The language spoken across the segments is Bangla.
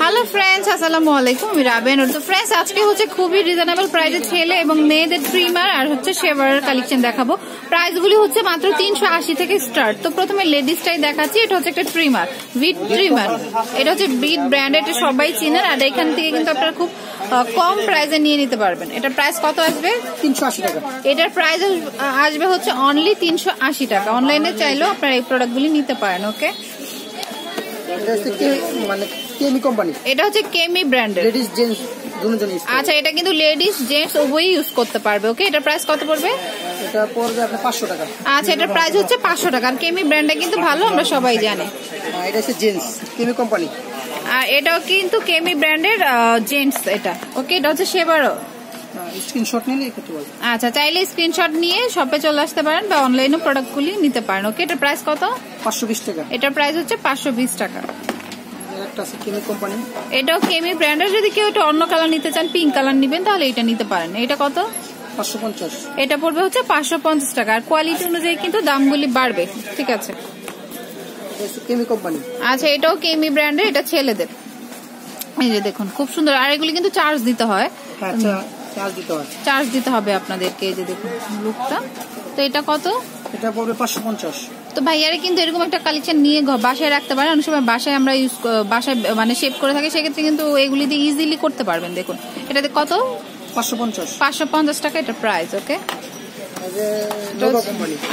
হ্যালো ফ্রেন্ডস আসসালামু আলাইকুম আমি রাবেন তো ফ্রেন্ডস আজকে হচ্ছে খুবই রিজনেবল প্রাইসে ছেলে এবং মেয়েদের ট্রিমার আর হচ্ছে শেভারের কালেকশন দেখাবো। প্রাইসগুলি হচ্ছে মাত্র তিনশো আশি থেকে স্টার্ট তো প্রথমে লেডিসটাই দেখাচ্ছি। এটা হচ্ছে একটা ট্রিমার বিট ট্রিমার এটা হচ্ছে বিট ব্র্যান্ড এটা সবাই চিনেন। আর এখান থেকে কিন্তু আপনারা খুব কম প্রাইসে নিয়ে নিতে পারবেন। এটার প্রাইস কত আসবে? তিনশো আশি টাকা। এটার প্রাইস আসবে হচ্ছে অনলি তিনশো আশি টাকা। অনলাইনে চাইলেও আপনারা এই প্রোডাক্টগুলি নিতে পারেন ওকে এটা হচ্ছে মানে কেমি কোম্পানি। এটা হচ্ছে কেমি ব্র্যান্ডের। লেডিস জেন্টস দুজন আচ্ছা এটা কিন্তু লেডিস জেন্টস উভয়ই ইউজ করতে পারবে ওকে? এটার প্রাইস কত পড়বে? এটা পড়বে আপনার পাঁচশো টাকা। আচ্ছা এটার প্রাইস হচ্ছে পাঁচশো টাকা। আর কেমি ব্র্যান্ডটা কিন্তু ভালো আমরা সবাই জানি। এটা হচ্ছে জেন্টস কেমি কোম্পানি। আর এটাও কিন্তু কেমি ব্র্যান্ডের জেন্টস এটা। ওকে এটা হচ্ছে সেবারও স্ক্রিনশট নিলে করতে পারবে আচ্ছা চাইলে স্ক্রিনশট নিয়ে শপে চলে আসতে পারেন বা অনলাইনে প্রোডাক্টগুলি নিতে পারেন। ওকে এটার প্রাইস কত? পাঁচশো বিশ টাকা। এটার প্রাইস হচ্ছে পাঁচশো বিশ টাকা। এটাও কেমি ব্র্যান্ডের যদি কেউ এটা অন্য কালার নিতে চান পিঙ্ক কালার নিবেন তাহলে এটা নিতে পারেন। এটা কত? এটা পড়বে হচ্ছে পাঁচশো পঞ্চাশ টাকা। আর কোয়ালিটি অনুযায়ী কিন্তু দামগুলি বাড়বে। ঠিক আছে। আচ্ছা এটাও কেমি ব্র্যান্ডের এটা ছেলেদের। এই যে দেখুন খুব সুন্দর। আর এগুলি কিন্তু চার্জ দিতে হয়। হ্যাঁ চার্জ দিতে হয়। চার্জ দিতে হবে আপনাদেরকে এই যে দেখুন লুকটা। তো এটা কত? এটা পড়বে পাঁচশো পঞ্চাশ। তো ভাইয়ারে কিন্তু এরকম একটা কালেকশন নিয়ে বাসায় রাখতে পারেন অনেক সময় বাসায় আমরা ইউজ বাসায় মানে শেপ করে থাকি সেক্ষেত্রে কিন্তু এগুলি দিয়ে ইজিলি করতে পারবেন। দেখুন এটাতে কত? পাঁচশো পঞ্চাশ। পাঁচশো পঞ্চাশ টাকা এটা প্রাইস ওকে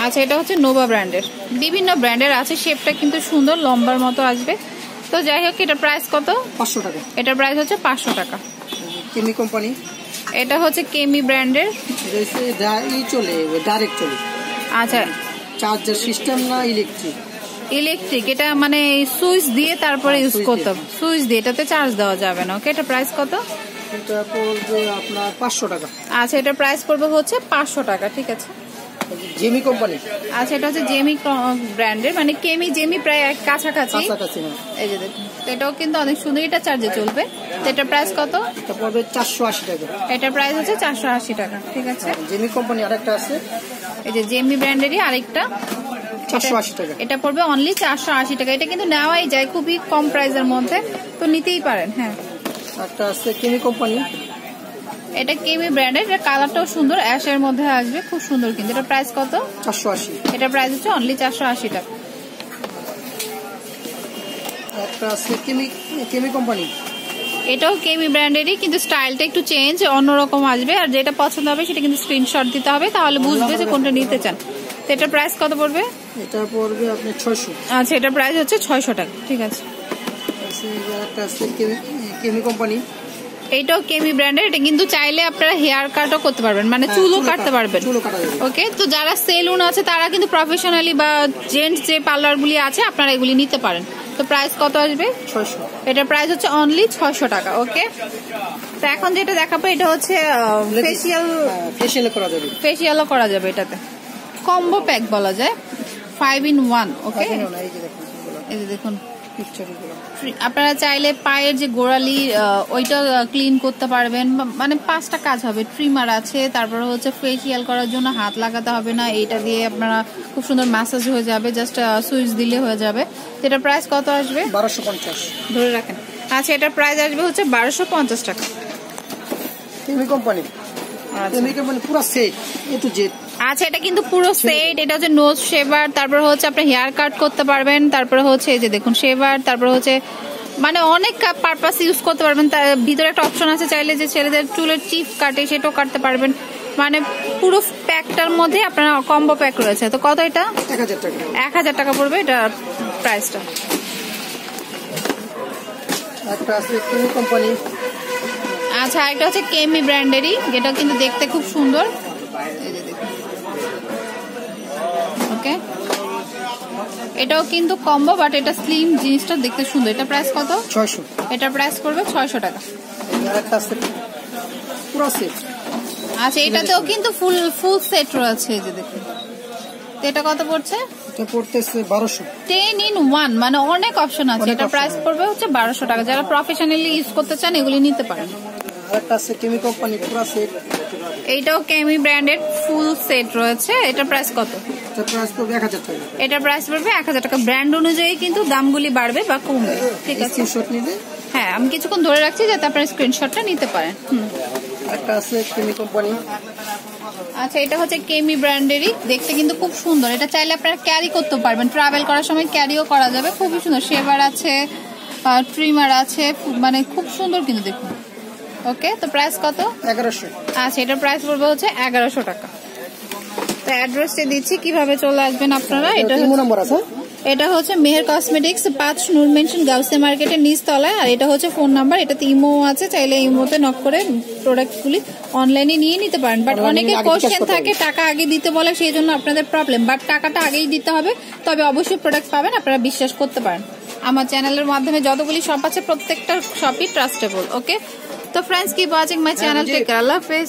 আচ্ছা এটা হচ্ছে নোভা ব্র্যান্ডের বিভিন্ন ব্র্যান্ডের আছে শেপটা কিন্তু সুন্দর লম্বার মতো আসবে। তো যাই হোক এটা প্রাইস কত? পাঁচশো টাকা। এটার প্রাইস হচ্ছে পাঁচশো টাকা। কোম্পানি। এটা হচ্ছে কেমি ব্র্যান্ডের? ই চলে ডাইরেক্ট চলে আচ্ছা। চার্জার সিস্টেম না ইলেকট্রিক ইলেকট্রিক এটা মানে সুইচ দিয়ে তারপরে ইউজ করতে হবে। সুইচ দিয়ে এটাতে চার্জ দেওয়া যাবে না ওকে? এটা প্রাইস কত? এটা পড়বে আপনার পাঁচশো টাকা। আচ্ছা এটা প্রাইস পড়বে হচ্ছে পাঁচশো টাকা ঠিক আছে? জেমি কোম্পানি আচ্ছা এটা হচ্ছে জেমি ব্র্যান্ডের মানে কেমি জেমি প্রায় এক কাছাকাছি। হ্যাঁ। এই যে এটাও কিন্তু অনেক সুন্দর এটা চার্জে চলবে। এটার প্রাইস কত? এটা পড়বে চারশো আশি টাকা। এটার প্রাইস হচ্ছে চারশো আশি টাকা ঠিক আছে? জেমি কোম্পানি আরেকটা আছে। এই যে জেমি ব্র্যান্ডেরই আরেকটা। টাকা। এটা পড়বে অনলি চারশো আশি টাকা। এটা কিন্তু নেওয়াই যায় খুবই কম প্রাইসের মধ্যে তো নিতেই পারেন হ্যাঁ। একটা আছে কেমি কোম্পানি এটা কেমি ব্র্যান্ডের এটা কালারটাও সুন্দর অ্যাশের মধ্যে আসবে খুব সুন্দর কিন্তু। এটা প্রাইস কত? চারশো আশি। এটা প্রাইস হচ্ছে অনলি চারশো আশি টাকা একটা কেমি কেমি কোম্পানি। এটাও কেমি ব্র্যান্ডেরই কিন্তু স্টাইলটা একটু চেঞ্জ অন্যরকম আসবে। আর যেটা পছন্দ হবে সেটা কিন্তু স্ক্রিনশট দিতে হবে তাহলে বুঝবে যে কোনটা নিতে চান। তো এটার প্রাইস কত পড়বে? এটা পড়বে আপনার ছয়শো। আচ্ছা এটা প্রাইস হচ্ছে ছয়শো টাকা ঠিক আছে। একটা কেমি কোম্পানি। এইটাও কেমি ব্র্যান্ডের এটা কিন্তু চাইলে আপনারা হেয়ার কাটও করতে পারবেন মানে হ্যাঁ, চুলও কাটতে পারবেন। ওকে তো যারা সেলুন আছে তারা কিন্তু প্রফেশনালি বা জেন্টস যে পার্লারগুলি আছে আপনারা এগুলি নিতে পারেন। তো প্রাইস কত আসবে? ছয়শো। এটার প্রাইস হচ্ছে অনলি ছয়শো টাকা ওকে তো এখন যেটা দেখাবো এটা হচ্ছে ফেসিয়াল ফেসিয়াল করা যাবে। ফেসিয়ালও করা যাবে এটাতে। কম্বো প্যাক বলা যায় ফাইভ ইন ওয়ান ওকে এই যে দেখুন। আপনারা চাইলে পায়ের যে গোড়ালি ওইটা ক্লিন করতে পারবেন। মানে পাঁচটা কাজ হবে। ট্রিমার আছে তারপরে হচ্ছে ফেসিয়াল করার জন্য হাত লাগাতে হবে না। এটা দিয়ে আপনারা খুব সুন্দর ম্যাসাজ হয়ে যাবে। জাস্ট সুইচ দিলে হয়ে যাবে। তো এটার প্রাইস কত আসবে? বারোশো পঞ্চাশ। ধরে রাখেন। আচ্ছা এটা প্রাইস আসবে হচ্ছে বারোশো পঞ্চাশ টাকা। কোম্পানি। কোম্পানি পুরো সেট এ টু জেড আচ্ছা এটা কিন্তু পুরো সেট এটা হচ্ছে নোজ শেভার তারপর হচ্ছে আপনি হেয়ার কাট করতে পারবেন তারপরে হচ্ছে এই যে দেখুন শেভার তারপর হচ্ছে মানে অনেক পারপাস ইউজ করতে পারবেন। তার ভিতরে একটা অপশন আছে চাইলে যে ছেলেদের চুলের চিপ কাটে সেটাও কাটতে পারবেন। মানে পুরো প্যাকটার মধ্যে আপনার কম্বো প্যাক রয়েছে। তো কত এটা? এক হাজার টাকা। পড়বে এটা প্রাইসটা আচ্ছা একটা হচ্ছে কেমি ব্র্যান্ডেরই যেটা কিন্তু দেখতে খুব সুন্দর। ওকে। এটাও কিন্তু কম্বো বাট এটা স্লিম জিনিসটা দেখতে সুন্দর। এটা প্রাইস কত? ছয়শো। এটা প্রাইস করবে ছয়শো টাকা। পুরো সেট আচ্ছা এটাতেও কিন্তু ফুল ফুল সেট রয়েছে এই যে দেখুন। তো এটা কত পড়ছে? এটা পড়তেছে বারোশো। টেন ইন ওয়ান মানে অনেক অপশন আছে। এটা প্রাইস পড়বে হচ্ছে বারোশো টাকা। যারা প্রফেশনালি ইউজ করতে চান এগুলি নিতে পারেন। আর একটা আছে কেমি কোম্পানি পুরো সেট এইটাও কেমি ব্র্যান্ডেড ফুল সেট রয়েছে। এটা প্রাইস কত? এটা প্রাইস পড়বে এক হাজার টাকা। প্রাইস পড়বে ব্র্যান্ড অনুযায়ী কিন্তু দামগুলি বাড়বে বা কমবে। ঠিক আছে? স্ক্রিনশট হ্যাঁ আমি কিছুক্ষণ ধরে রাখছি যাতে আপনারা স্ক্রিনশটটা নিতে পারেন। হুম। একটা আছে কেমি কোম্পানি আচ্ছা এটা হচ্ছে কেমি ব্র্যান্ডেরই দেখতে কিন্তু খুব সুন্দর। এটা চাইলে আপনারা ক্যারি করতে পারবেন। ট্রাভেল করার সময় ক্যারিও করা যাবে। খুবই সুন্দর। শেভার আছে ট্রিমার আছে। মানে খুব সুন্দর কিন্তু দেখুন। ওকে তো প্রাইস কত? এগারোশো। আচ্ছা এটার প্রাইস পড়বে হচ্ছে এগারোশো টাকা। অ্যাড্রেসটা দিচ্ছি কীভাবে চলে আসবেন আপনারা? এটা নম্বর আছে। এটা হচ্ছে মেহের কসমেটিক্স পাঁচ নূর মেনশন গাউসে মার্কেটের নিচ তলায় আর এটা হচ্ছে ফোন নাম্বার এটাতে ইমো আছে চাইলে ইমোতে নক করে প্রোডাক্টগুলি অনলাইনে নিয়ে নিতে পারেন। বাট অনেকে কোশ্চেন থাকে টাকা আগে দিতে বলে সেই জন্য আপনাদের প্রবলেম বাট টাকাটা আগেই দিতে হবে তবে অবশ্যই প্রোডাক্ট পাবেন আপনারা বিশ্বাস করতে পারেন। আমার চ্যানেলের মাধ্যমে যতগুলি শপ আছে প্রত্যেকটা শপই ট্রাস্টেবল ওকে তো ফ্রেন্ডস কি ওয়াচিং মাই চ্যানেল টেক আল্লাহ হাফেজ।